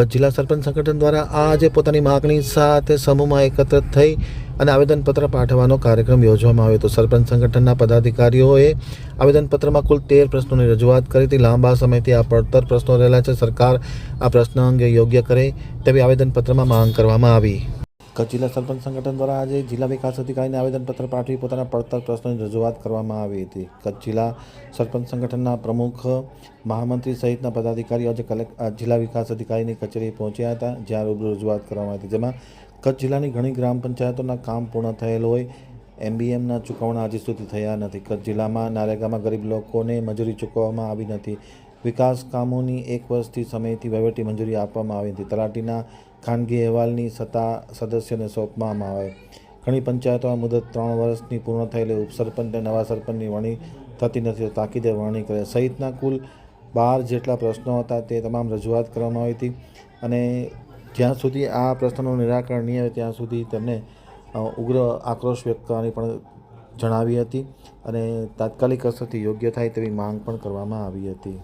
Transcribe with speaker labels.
Speaker 1: કચ્છ જિલ્લા સરપંચ સંગઠન દ્વારા આજે પોતાની માગણી સાથે સમૂહમાં એકત્રિત થઈ અને આવેદનપત્ર પાઠવવાનો કાર્યક્રમ યોજવામાં આવ્યો હતો. સરપંચ સંગઠનના પદાધિકારીઓએ આવેદનપત્રમાં કુલ તેર પ્રશ્નોની રજૂઆત કરી હતી. લાંબા સમયથી આ પડતર પ્રશ્નો રહેલા છે. સરકાર આ પ્રશ્ન અંગે યોગ્ય કરે તેવી આવેદનપત્રમાં માંગ કરવામાં આવી. કચ્છ જિલ્લા સરપંચ સંગઠન દ્વારા આજે જિલ્લા વિકાસ અધિકારીને આવેદનપત્ર પાઠવી પોતાના પડતર પ્રશ્નોની રજૂઆત કરવામાં આવી હતી. કચ્છ જિલ્લા સરપંચ સંગઠનના પ્રમુખ મહામંત્રી સહિતના પદાધિકારીઓ આજે કલેક્ટ જિલ્લા વિકાસ અધિકારીની કચેરી પહોંચ્યા હતા, જ્યાં રૂબરૂ રજૂઆત કરવામાં હતી. જેમાં કચ્છ જિલ્લાની ઘણી ગ્રામ પંચાયતોના કામ પૂર્ણ થયેલ હોય, એમબીએમના ચૂકવણા હજી સુધી થયા નથી. કચ્છ જિલ્લામાં, નારેગામાં ગરીબ લોકોને મજૂરી ચૂકવવામાં આવી નથી. વિકાસ કામોની એક વર્ષથી સમયથી વહીવટી મંજૂરી આપવામાં આવી હતી. તલાટીના ખાનગી અહેવાલની સત્તા સદસ્યને સોંપવામાં આવે. ઘણી પંચાયતોમાં મુદત ત્રણ વર્ષની પૂર્ણ થયેલી ઉપસરપંચ અને નવા સરપંચની વરણી થતી નથી તાકીદે વરણી કરે. સહિતના કુલ બાર જેટલા પ્રશ્નો હતા તે તમામ રજૂઆત કરવામાં આવી હતી અને જ્યાં સુધી આ પ્રશ્નોનું નિરાકરણ નહીં આવે, ત્યાં સુધી તેમને ઉગ્ર આક્રોશ વ્યક્ત કરવાની પણ જણાવી હતી અને તાત્કાલિક અસરથી યોગ્ય થાય તેવી માંગ પણ કરવામાં આવી હતી.